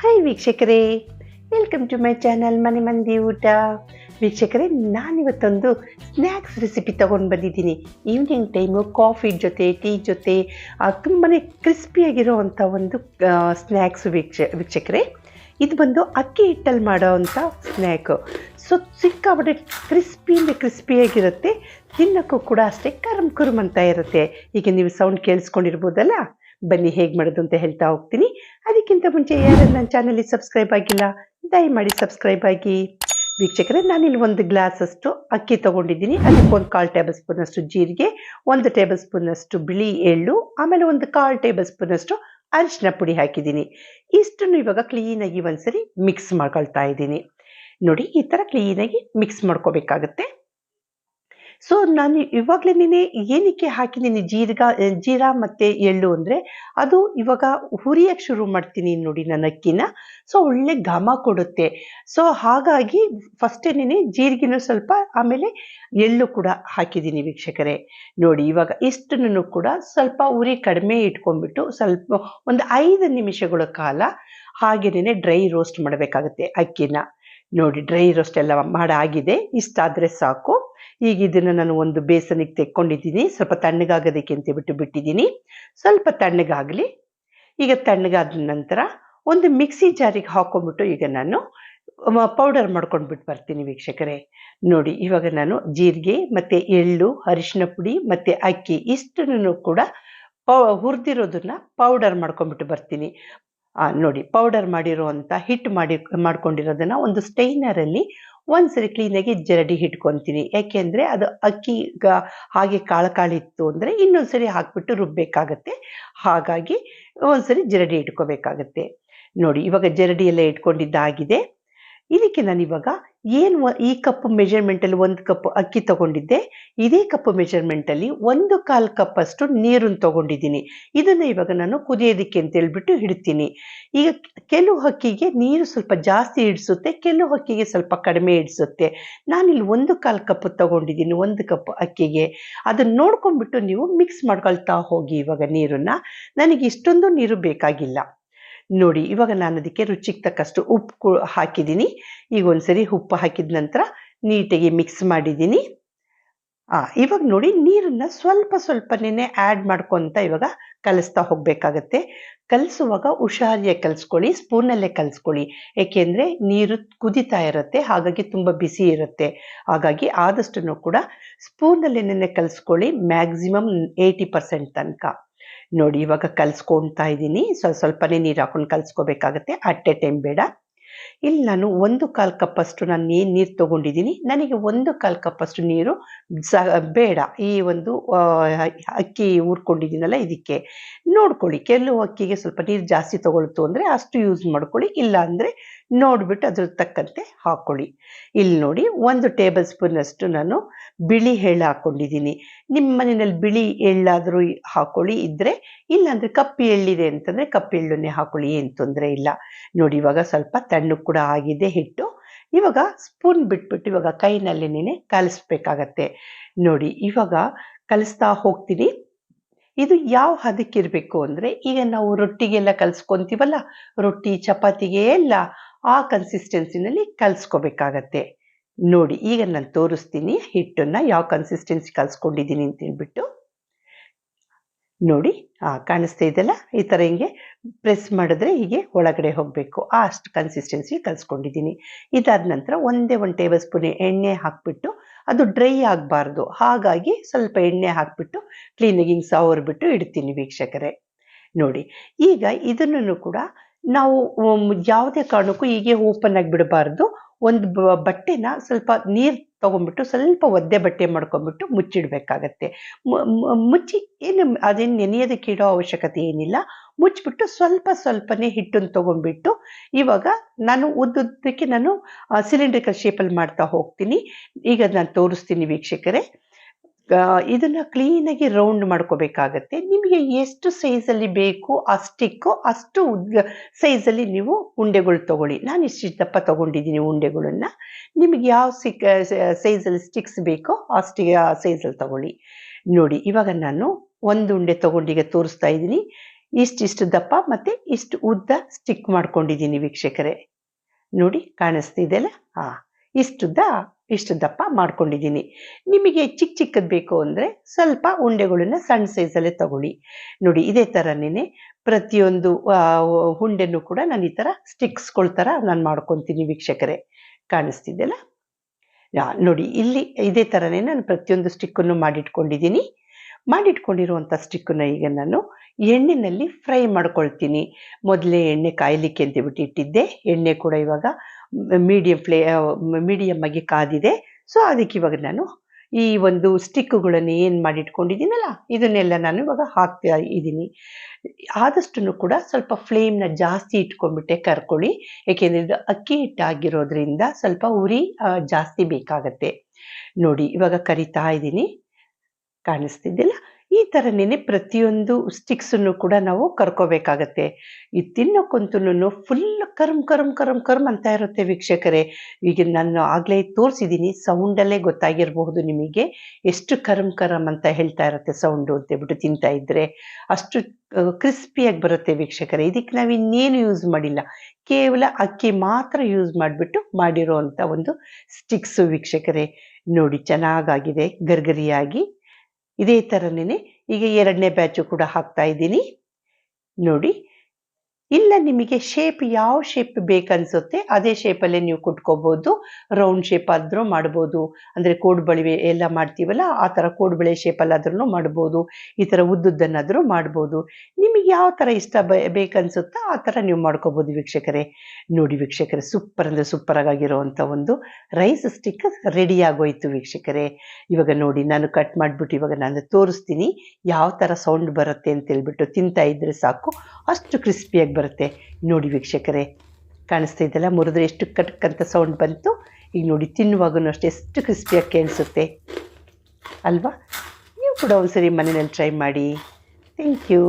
Hi ವೀಕ್ಷಕರೇ. Welcome to my channel ಮನೆ ಮಂದಿ ಊಟ. ವೀಕ್ಷಕರೇ, ನಾನಿವತ್ತೊಂದು ಸ್ನ್ಯಾಕ್ಸ್ ರೆಸಿಪಿ ತೊಗೊಂಡು ಬಂದಿದ್ದೀನಿ. ಈವ್ನಿಂಗ್ ಟೈಮು ಕಾಫಿ ಜೊತೆ ಟೀ ಜೊತೆ ತುಂಬಾ ಕ್ರಿಸ್ಪಿಯಾಗಿರೋ ಒಂದು ಸ್ನ್ಯಾಕ್ಸ್ ವೀಕ್ಷ, ವೀಕ್ಷಕರೇ. ಇದು ಬಂದು ಅಕ್ಕಿ ಹಿಟ್ಟಲ್ಲಿ ಮಾಡೋ ಅಂಥ ಸ್ನ್ಯಾಕು ಸೊ ಸಿಕ್ಕಾಪಟ್ಟೆ ಕ್ರಿಸ್ಪಿಯಿಂದ ಕ್ರಿಸ್ಪಿಯಾಗಿರುತ್ತೆ ತಿನ್ನೋಕ್ಕೂ ಕೂಡ ಅಷ್ಟೇ ಕರಮ್ ಕುರುಮ್ ಅಂತ ಇರುತ್ತೆ. ಈಗ ನೀವು ಸೌಂಡ್ ಕೇಳಿಸ್ಕೊಂಡಿರ್ಬೋದಲ್ಲ? ಬನ್ನಿ, ಹೇಗೆ ಮಾಡೋದು ಅಂತ ಹೇಳ್ತಾ ಹೋಗ್ತೀನಿ. ಅದಕ್ಕಿಂತ ಮುಂಚೆ ಯಾರು ನನ್ನ ಚಾನಲಿಗೆ ಸಬ್ಸ್ಕ್ರೈಬ್ ಆಗಿಲ್ಲ, ದಯಮಾಡಿ ಸಬ್ಸ್ಕ್ರೈಬ್ ಆಗಿ. ವೀಕ್ಷಕರೇ, ನಾನಿಲ್ಲಿ ಒಂದು ಗ್ಲಾಸಷ್ಟು ಅಕ್ಕಿ ತೊಗೊಂಡಿದ್ದೀನಿ. ಅದಕ್ಕೆ ಒಂದು ಕಾಲು ಟೇಬಲ್ ಸ್ಪೂನಷ್ಟು ಜೀರಿಗೆ, ಒಂದು ಟೇಬಲ್ ಸ್ಪೂನಷ್ಟು ಬಿಳಿ ಎಳ್ಳು, ಆಮೇಲೆ ಒಂದು ಕಾಲು ಟೇಬಲ್ ಸ್ಪೂನಷ್ಟು ಅರಿಶಿನ ಪುಡಿ ಹಾಕಿದ್ದೀನಿ. ಇಷ್ಟನ್ನು ಇವಾಗ ಕ್ಲೀನಾಗಿ ಒಂದ್ಸರಿ ಮಿಕ್ಸ್ ಮಾಡ್ಕೊಳ್ತಾ ಇದ್ದೀನಿ. ನೋಡಿ, ಈ ಥರ ಕ್ಲೀನಾಗಿ ಮಿಕ್ಸ್ ಮಾಡ್ಕೋಬೇಕಾಗತ್ತೆ. ಸೊ ನಾನು ಇವಾಗಲೇ ಏನಕ್ಕೆ ಹಾಕಿದ್ದೀನಿ ಜೀರ್ಗ ಜೀರಾ ಮತ್ತು ಎಳ್ಳು ಅಂದರೆ ಅದು ಇವಾಗ ಹುರಿಯಕ್ಕೆ ಶುರು ಮಾಡ್ತೀನಿ ನೋಡಿ ನನ್ನ ಅಕ್ಕಿನ. ಸೊ ಒಳ್ಳೆ ಘಮ ಕೊಡುತ್ತೆ. ಸೊ ಹಾಗಾಗಿ ಫಸ್ಟೇನೆ ಜೀರಿಗೆನೂ ಸ್ವಲ್ಪ ಆಮೇಲೆ ಎಳ್ಳು ಕೂಡ ಹಾಕಿದ್ದೀನಿ ವೀಕ್ಷಕರೇ. ನೋಡಿ ಇವಾಗ ಇಷ್ಟನ್ನು ಕೂಡ ಸ್ವಲ್ಪ ಉರಿ ಕಡಿಮೆ ಇಟ್ಕೊಂಡ್ಬಿಟ್ಟು ಸ್ವಲ್ಪ ಒಂದು ಐದು ನಿಮಿಷಗಳ ಕಾಲ ಹಾಗೇನೆ ಡ್ರೈ ರೋಸ್ಟ್ ಮಾಡಬೇಕಾಗುತ್ತೆ ಅಕ್ಕಿನ. ನೋಡಿ ಡ್ರೈ ರೋಸ್ಟ್ ಎಲ್ಲ ಮಾಡಾಗಿದೆ ಇಷ್ಟಾದರೆ ಸಾಕು. ಈಗ ಇದನ್ನು ನಾನು ಒಂದು ಬೇಸನಿಗೆ ತೆಕ್ಕೊಂಡಿದ್ದೀನಿ. ಸ್ವಲ್ಪ ತಣ್ಣಗಾಗೋದಕ್ಕೆ ಅಂತ ಬಿಟ್ಟು ಬಿಟ್ಟಿದ್ದೀನಿ. ಸ್ವಲ್ಪ ತಣ್ಣಗಾಗಲಿ. ಈಗ ತಣ್ಣಗಾದ ನಂತರ ಒಂದು ಮಿಕ್ಸಿ ಜಾರಿಗೆ ಹಾಕೊಂಡ್ಬಿಟ್ಟು ಈಗ ನಾನು ಪೌಡರ್ ಮಾಡ್ಕೊಂಡ್ಬಿಟ್ಟು ಬರ್ತೀನಿ ವೀಕ್ಷಕರೇ. ನೋಡಿ, ಇವಾಗ ನಾನು ಜೀರಿಗೆ ಮತ್ತು ಎಳ್ಳು, ಅರಿಶಿನ ಪುಡಿ ಮತ್ತು ಅಕ್ಕಿ ಇಷ್ಟನ್ನು ಕೂಡ ಪೌ, ಹುರಿದಿರೋದನ್ನ ಪೌಡರ್ ಮಾಡ್ಕೊಂಡ್ಬಿಟ್ಟು ಬರ್ತೀನಿ. ನೋಡಿ ಪೌಡರ್ ಮಾಡಿರುವಂಥ ಹಿಟ್ ಮಾಡಿ, ಮಾಡ್ಕೊಂಡಿರೋದನ್ನ ಒಂದು ಸ್ಟೈನರಲ್ಲಿ ಒಂದ್ಸರಿ ಕ್ಲೀನಾಗಿ ಜರಡಿ ಹಿಟ್ಕೊತೀನಿ ಯಾಕೆಂದರೆ ಅದು ಅಕ್ಕಿ ಹಾಗೆ ಕಾಳು ಕಾಳಿತ್ತು ಅಂದರೆ ಇನ್ನೊಂದ್ಸರಿ ಹಾಕ್ಬಿಟ್ಟು ರುಬ್ಬೇಕಾಗತ್ತೆ. ಹಾಗಾಗಿ ಒಂದ್ಸರಿ ಜರಡಿ ಇಟ್ಕೋಬೇಕಾಗತ್ತೆ. ನೋಡಿ, ಇವಾಗ ಜರಡಿ ಎಲ್ಲ ಇಟ್ಕೊಂಡಿದ್ದಾಗಿದೆ. ಇದಕ್ಕೆ ನಾನು ಇವಾಗ ಏನು ಈ ಕಪ್ ಮೆಜರ್ಮೆಂಟಲ್ಲಿ ಒಂದು ಕಪ್ ಅಕ್ಕಿ ತಗೊಂಡಿದ್ದೆ, ಇದೇ ಕಪ್ ಮೆಜರ್ಮೆಂಟಲ್ಲಿ ಒಂದು ಕಾಲು ಕಪ್ ಅಷ್ಟು ನೀರನ್ನು ತಗೊಂಡಿದ್ದೀನಿ. ಇದನ್ನು ಇವಾಗ ನಾನು ಕುದಿಯೋದಕ್ಕೆ ಅಂತ ಹೇಳ್ಬಿಟ್ಟು ಹಿಡ್ತೀನಿ ಈಗ ಕೆಲವು ಹಕ್ಕಿಗೆ ನೀರು ಸ್ವಲ್ಪ ಜಾಸ್ತಿ ಹಿಡಿಸುತ್ತೆ ಕೆಲವು ಹಕ್ಕಿಗೆ ಸ್ವಲ್ಪ ಕಡಿಮೆ ಹಿಡಿಸುತ್ತೆ ನಾನಿಲ್ಲಿ ಒಂದು ಕಾಲು ಕಪ್ ತಗೊಂಡಿದ್ದೀನಿ ಒಂದು ಕಪ್ ಅಕ್ಕಿಗೆ. ಅದನ್ನು ನೋಡ್ಕೊಂಡ್ಬಿಟ್ಟು ನೀವು ಮಿಕ್ಸ್ ಮಾಡ್ಕೊಳ್ತಾ ಹೋಗಿ ಇವಾಗ ನೀರನ್ನು. ನನಗೆ ಇಷ್ಟೊಂದು ನೀರು ಬೇಕಾಗಿಲ್ಲ. ನೋಡಿ, ಇವಾಗ ನಾನು ಅದಕ್ಕೆ ರುಚಿಗೆ ತಕ್ಕಷ್ಟು ಉಪ್ಪು ಹಾಕಿದ್ದೀನಿ. ಈಗ ಒಂದ್ಸರಿ ಉಪ್ಪು ಹಾಕಿದ ನಂತರ ನೀಟಾಗಿ ಮಿಕ್ಸ್ ಮಾಡಿದ್ದೀನಿ. ಆ, ಇವಾಗ ನೋಡಿ, ನೀರನ್ನು ಸ್ವಲ್ಪ ಸ್ವಲ್ಪನೇ ಆ್ಯಡ್ ಮಾಡ್ಕೊತ ಇವಾಗ ಕಲಿಸ್ತಾ ಹೋಗಬೇಕಾಗತ್ತೆ. ಕಲಿಸುವಾಗ ಹುಷಾರಿಯಾಗಿ ಕಲಿಸ್ಕೊಳ್ಳಿ, ಸ್ಪೂನಲ್ಲೇ ಕಲಿಸ್ಕೊಳ್ಳಿ. ಏಕೆಂದರೆ ನೀರು ಕುದಿತಾ ಇರುತ್ತೆ, ಹಾಗಾಗಿ ತುಂಬ ಬಿಸಿ ಇರುತ್ತೆ. ಹಾಗಾಗಿ ಆದಷ್ಟು ಕೂಡ ಸ್ಪೂನಲ್ಲೇನೆ ಕಲಿಸ್ಕೊಳ್ಳಿ ಮ್ಯಾಕ್ಸಿಮಮ್ ಏಯ್ಟಿ ಪರ್ಸೆಂಟ್ ತನಕ. ನೋಡಿ, ಇವಾಗ ಕಲಿಸ್ಕೊಳ್ತಾ ಇದ್ದೀನಿ. ಸ್ವಲ್ಪ ಸ್ವಲ್ಪನೇ ನೀರು ಹಾಕೊಂಡು ಕಲಿಸ್ಕೋಬೇಕಾಗತ್ತೆ. ಅಟ್ ಎ ಟೈಮ್ ಬೇಡ. ಇಲ್ಲಿ ನಾನು ಒಂದು ಕಾಲು ಕಪ್ಪಷ್ಟು ನಾನು ಏನು ನೀರು ತೊಗೊಂಡಿದ್ದೀನಿ. ನನಗೆ ಒಂದು ಕಾಲು ಕಪ್ಪಷ್ಟು ನೀರು ಸ, ಬೇಡ. ಈ ಒಂದು ಅಕ್ಕಿ ಊರ್ಕೊಂಡಿದ್ದೀನಲ್ಲ ಇದಕ್ಕೆ. ನೋಡ್ಕೊಳ್ಳಿ. ಕೆಲವು ಅಕ್ಕಿಗೆ ಸ್ವಲ್ಪ ನೀರು ಜಾಸ್ತಿ ತೊಗೊಳ್ತು ಅಂದರೆ ಅಷ್ಟು ಯೂಸ್ ಮಾಡ್ಕೊಳ್ಳಿ. ಇಲ್ಲ ಅಂದರೆ ನೋಡಿಬಿಟ್ಟು ಅದ್ರ ತಕ್ಕಂತೆ ಹಾಕ್ಕೊಳ್ಳಿ ಇಲ್ಲಿ ನೋಡಿ, ಒಂದು ಟೇಬಲ್ ಸ್ಪೂನಷ್ಟು ನಾನು ಬಿಳಿ ಎಳ್ಳು ಹಾಕ್ಕೊಂಡಿದ್ದೀನಿ ನಿಮ್ಮ ಮನೆಯಲ್ಲಿ ಬಿಳಿ ಎಳ್ಳಾದರೂ ಹಾಕೊಳ್ಳಿ ಇದ್ದರೆ ಇಲ್ಲಾಂದರೆ ಕಪ್ಪು ಎಳ್ಳಿದೆ ಅಂತಂದರೆ ಕಪ್ಪು ಎಳ್ಳನ್ನೇ ಹಾಕೊಳ್ಳಿ, ಏನು ತೊಂದರೆ ಇಲ್ಲ. ನೋಡಿ, ಇವಾಗ ಸ್ವಲ್ಪ ತಣ್ಣು ಕೂಡ ಆಗಿದೆ ಹಿಟ್ಟು. ಇವಾಗ ಸ್ಪೂನ್ ಬಿಟ್ಬಿಟ್ಟು ಇವಾಗ ಕೈನಲ್ಲೇನೆ ಕಲಿಸ್ಬೇಕಾಗತ್ತೆ. ನೋಡಿ, ಇವಾಗ ಕಲಿಸ್ತಾ ಹೋಗ್ತೀನಿ. ಇದು ಯಾವ ಹದಕ್ಕಿರಬೇಕು ಅಂದರೆ, ಈಗ ನಾವು ರೊಟ್ಟಿಗೆಲ್ಲ ಕಲಿಸ್ಕೊತೀವಲ್ಲ, ರೊಟ್ಟಿ, ಚಪಾತಿಗೆ ಎಲ್ಲ ಆ ಕನ್ಸಿಸ್ಟೆನ್ಸಿನಲ್ಲಿ ಕಲಿಸ್ಕೋಬೇಕಾಗತ್ತೆ. ನೋಡಿ, ಈಗ ನಾನು ತೋರಿಸ್ತೀನಿ ಹಿಟ್ಟನ್ನು ಯಾವ ಕನ್ಸಿಸ್ಟೆನ್ಸಿ ಕಲಿಸ್ಕೊಂಡಿದ್ದೀನಿ ಅಂತ ಹೇಳ್ಬಿಟ್ಟು. ನೋಡಿ, ಆ, ಕಾಣಿಸ್ತಾ ಇದೆಯಲ್ಲ? ಈ ಥರ ಹಿಂಗೆ ಪ್ರೆಸ್ ಮಾಡಿದ್ರೆ ಹೀಗೆ ಒಳಗಡೆ ಹೋಗಬೇಕು. ಆ ಅಷ್ಟು ಕನ್ಸಿಸ್ಟೆನ್ಸಿ ಕಲಿಸ್ಕೊಂಡಿದ್ದೀನಿ. ಇದಾದ ನಂತರ ಒಂದೇ ಒಂದು ಟೇಬಲ್ ಸ್ಪೂನ್ ಎಣ್ಣೆ ಹಾಕಿಬಿಟ್ಟು, ಅದು ಡ್ರೈ ಆಗಬಾರ್ದು. ಹಾಗಾಗಿ ಸ್ವಲ್ಪ ಎಣ್ಣೆ ಹಾಕಿಬಿಟ್ಟು ಕ್ಲೀನಾಗಿ ಹಿಂಗೆ ಸವರ್ಬಿಟ್ಟು ಇಡ್ತೀನಿ ವೀಕ್ಷಕರೇ. ನೋಡಿ, ಈಗ ಇದನ್ನು ಕೂಡ ನಾವು ಯಾವುದೇ ಕಾರಣಕ್ಕೂ ಹೀಗೆ ಓಪನ್ ಆಗಿ ಬಿಡಬಾರ್ದು ಒಂದು ಬಟ್ಟೆನ ಸ್ವಲ್ಪ ನೀರು ತೊಗೊಂಡ್ಬಿಟ್ಟು ಸ್ವಲ್ಪ ಒದ್ದೆ ಬಟ್ಟೆ ಮಾಡ್ಕೊಂಡ್ಬಿಟ್ಟು ಮುಚ್ಚಿಡಬೇಕಾಗತ್ತೆ. ಮುಚ್ಚಿ ಏನು, ಅದೇನು ನೆನೆಯೋದಕ್ಕೆ ಇಡೋ ಅವಶ್ಯಕತೆ ಏನಿಲ್ಲ. ಮುಚ್ಚಿಬಿಟ್ಟು ಸ್ವಲ್ಪ ಸ್ವಲ್ಪನೇ ಹಿಟ್ಟನ್ನು ತೊಗೊಂಡ್ಬಿಟ್ಟು ಇವಾಗ ನಾನು ಉದ್ದುದ್ದಕ್ಕೆ ನಾನು ಸಿಲಿಂಡ್ರಿಕಲ್ ಶೇಪಲ್ಲಿ ಮಾಡ್ತಾ ಹೋಗ್ತೀನಿ. ಈಗ ನಾನು ತೋರಿಸ್ತೀನಿ ವೀಕ್ಷಕರೇ. ಇದನ್ನು ಕ್ಲೀನಾಗಿ ರೌಂಡ್ ಮಾಡ್ಕೋಬೇಕಾಗತ್ತೆ. ನಿಮಗೆ ಎಷ್ಟು ಸೈಜಲ್ಲಿ ಬೇಕು ಅಷ್ಟಿಕ್ಕು ಅಷ್ಟು ಉದ್ದ ಸೈಜಲ್ಲಿ ನೀವು ಉಂಡೆಗಳು ತೊಗೊಳ್ಳಿ. ನಾನು ಇಷ್ಟು ದಪ್ಪ ತೊಗೊಂಡಿದ್ದೀನಿ ಉಂಡೆಗಳನ್ನು. ನಿಮಗೆ ಯಾವ ಸಿಕ್ ಸೈಜಲ್ಲಿ ಸ್ಟಿಕ್ಸ್ ಬೇಕೋ ಅಷ್ಟು ಆ ಸೈಜಲ್ಲಿ ತೊಗೊಳ್ಳಿ. ನೋಡಿ, ಇವಾಗ ನಾನು ಒಂದು ಉಂಡೆ ತೊಗೊಂಡಿಗೆ ತೋರಿಸ್ತಾ ಇದ್ದೀನಿ. ಇಷ್ಟಿಷ್ಟು ದಪ್ಪ ಮತ್ತು ಇಷ್ಟು ಉದ್ದ ಸ್ಟಿಕ್ ಮಾಡ್ಕೊಂಡಿದ್ದೀನಿ ವೀಕ್ಷಕರೇ. ನೋಡಿ ಕಾಣಿಸ್ತಿದೆಯಲ್ಲ ಹಾಂ ಇಷ್ಟುದ್ದ ಇಷ್ಟು ದಪ್ಪ ಮಾಡ್ಕೊಂಡಿದ್ದೀನಿ. ನಿಮಗೆ ಚಿಕ್ಕ ಚಿಕ್ಕದು ಬೇಕು ಅಂದರೆ ಸ್ವಲ್ಪ ಉಂಡೆಗಳನ್ನ ಸಣ್ಣ ಸೈಜಲ್ಲೇ ತಗೊಳ್ಳಿ. ನೋಡಿ, ಇದೇ ಥರನೇ ಪ್ರತಿಯೊಂದು ಉಂಡೆನು ಕೂಡ ನಾನು ಈ ಥರ ಸ್ಟಿಕ್ಸ್ಗಳ ಥರ ನಾನು ಮಾಡ್ಕೊತೀನಿ ವೀಕ್ಷಕರೇ. ಕಾಣಿಸ್ತಿದೆಯಲ್ಲ? ನೋಡಿ, ಇಲ್ಲಿ ಇದೇ ಥರನೇ ನಾನು ಪ್ರತಿಯೊಂದು ಸ್ಟಿಕ್ಕನ್ನು ಮಾಡಿಟ್ಕೊಂಡಿದ್ದೀನಿ. ಮಾಡಿಟ್ಕೊಂಡಿರುವಂಥ ಸ್ಟಿಕ್ಕನ್ನ ಈಗ ನಾನು ಎಣ್ಣೆಯಲ್ಲಿ ಫ್ರೈ ಮಾಡ್ಕೊಳ್ತೀನಿ. ಮೊದಲೇ ಎಣ್ಣೆ ಕಾಯಲಿಕ್ಕೆ ಅಂತ ಬಿಟ್ಟು ಇಟ್ಟಿದ್ದೆ. ಎಣ್ಣೆ ಕೂಡ ಇವಾಗ ಮೀಡಿಯಂ ಫ್ಲೇ ಮೀಡಿಯಮ್ ಆಗಿ ಕಾದಿದೆ. ಸೊ ಅದಕ್ಕೆ ಇವಾಗ ನಾನು ಈ ಒಂದು ಸ್ಟಿಕ್ಕುಗಳನ್ನು ಏನು ಮಾಡಿಟ್ಕೊಂಡಿದ್ದೀನಲ್ಲ, ಇದನ್ನೆಲ್ಲ ನಾನು ಇವಾಗ ಹಾಕ್ತಾ ಇದ್ದೀನಿ. ಆದಷ್ಟು ಕೂಡ ಸ್ವಲ್ಪ ಫ್ಲೇಮ್ನ ಜಾಸ್ತಿ ಇಟ್ಕೊಂಡ್ಬಿಟ್ಟೆ ಕರ್ಕೊಳ್ಳಿ. ಏಕೆಂದರೆ ಇದು ಅಕ್ಕಿ ಹಿಟ್ಟಾಗಿರೋದ್ರಿಂದ ಸ್ವಲ್ಪ ಉರಿ ಜಾಸ್ತಿ ಬೇಕಾಗತ್ತೆ. ನೋಡಿ, ಇವಾಗ ಕರಿತಾ ಇದ್ದೀನಿ. ಕಾಣಿಸ್ತಿದ್ದಿಲ್ಲ? ಥರನೇ ಪ್ರತಿಯೊಂದು ಸ್ಟಿಕ್ಸನ್ನು ಕೂಡ ನಾವು ಕರ್ಕೋಬೇಕಾಗತ್ತೆ. ಈ ತಿನ್ನೋಕ್ಕಂತೂ ಫುಲ್ ಕರ್ಮ್ ಕರ್ಮ್ ಕರ್ಮ್ ಕರ್ಮ್ ಅಂತ ಇರುತ್ತೆ ವೀಕ್ಷಕರೇ. ಈಗ ನಾನು ಆಗಲೇ ತೋರಿಸಿದ್ದೀನಿ ಸೌಂಡಲ್ಲೇ ಗೊತ್ತಾಗಿರಬಹುದು ನಿಮಗೆ. ಎಷ್ಟು ಕರ್ಮ್, ಕರಮ್ ಅಂತ ಹೇಳ್ತಾ ಇರುತ್ತೆ ಸೌಂಡು ಅಂತ ಹೇಳ್ಬಿಟ್ಟು ತಿಂತಾ ಇದ್ರೆ. ಅಷ್ಟು ಕ್ರಿಸ್ಪಿಯಾಗಿ ಬರುತ್ತೆ ವೀಕ್ಷಕರೇ. ಇದಕ್ಕೆ ನಾವು ಇನ್ನೇನು ಯೂಸ್ ಮಾಡಿಲ್ಲ. ಕೇವಲ ಅಕ್ಕಿ ಮಾತ್ರ ಯೂಸ್ ಮಾಡಿಬಿಟ್ಟು ಮಾಡಿರೋ ಒಂದು ಸ್ಟಿಕ್ಸು ವೀಕ್ಷಕರೇ. ನೋಡಿ, ಚೆನ್ನಾಗಾಗಿದೆ, ಗರ್ಗರಿಯಾಗಿ. ಇದೇ ಥರನೇ ಈಗ ಎರಡನೇ ಬ್ಯಾಚು ಕೂಡ ಹಾಕ್ತಾ ಇದ್ದೀನಿ. ನೋಡಿ ಇಲ್ಲ ನಿಮಗೆ ಶೇಪ್ ಯಾವ ಶೇಪ್ ಬೇಕನ್ಸುತ್ತೆ, ಅದೇ ಶೇಪಲ್ಲೇ ನೀವು ಕುಟ್ಕೋಬೋದು ರೌಂಡ್ ಶೇಪ್ ಆದರೂ ಮಾಡ್ಬೋದು. ಅಂದರೆ ಕೋಡ್ಬಳಿವೆ ಎಲ್ಲ ಮಾಡ್ತೀವಲ್ಲ, ಆ ಥರ ಕೋಡ್ಬಳೆ ಶೇಪಲ್ಲಾದ್ರೂ ಮಾಡ್ಬೋದು. ಈ ಥರ ಉದ್ದುದ್ದನ್ನಾದರೂ ಮಾಡ್ಬೋದು. ನಿಮಗೆ ಯಾವ ಥರ ಇಷ್ಟ ಬೇಕನ್ಸುತ್ತೋ ಆ ಥರ ನೀವು ಮಾಡ್ಕೋಬೋದು ವೀಕ್ಷಕರೇ. ನೋಡಿ ವೀಕ್ಷಕರೇ ಸೂಪರ್ ಅಂದರೆ ಸೂಪರಾಗಿರುವಂಥ ಒಂದು ರೈಸ್ ಸ್ಟಿಕ್ ರೆಡಿ ಆಗೋಯ್ತು ವೀಕ್ಷಕರೇ. ಇವಾಗ ನೋಡಿ, ನಾನು ಕಟ್ ಮಾಡಿಬಿಟ್ಟು ಇವಾಗ ನಾನು ತೋರಿಸ್ತೀನಿ, ಯಾವ ಥರ ಸೌಂಡ್ ಬರುತ್ತೆ ಅಂತೇಳ್ಬಿಟ್ಟು ತಿಂತಾ ಇದ್ರೆ ಸಾಕು. ಅಷ್ಟು ಕ್ರಿಸ್ಪಿಯಾಗಿ ಬರುತ್ತೆ. ನೋಡಿ ವೀಕ್ಷಕರೇ, ಕಾಣಿಸ್ತಾ ಇದೆಯಲ್ಲ, ಮುರಿದ್ರೆ ಎಷ್ಟು ಕಟ್ಕಂತ ಸೌಂಡ್ ಬಂತು. ಈಗ ನೋಡಿ ತಿನ್ನುವಾಗೂ ಅಷ್ಟೇ ಎಷ್ಟು ಕ್ರಿಸ್ಪಿಯಾಗಿ ಕೇಳಿಸುತ್ತೆ. ಅಲ್ವಾ? ನೀವು ಕೂಡ ಒಂದ್ಸರಿ ಮನೆಯಲ್ಲಿ ಟ್ರೈ ಮಾಡಿ. Thank you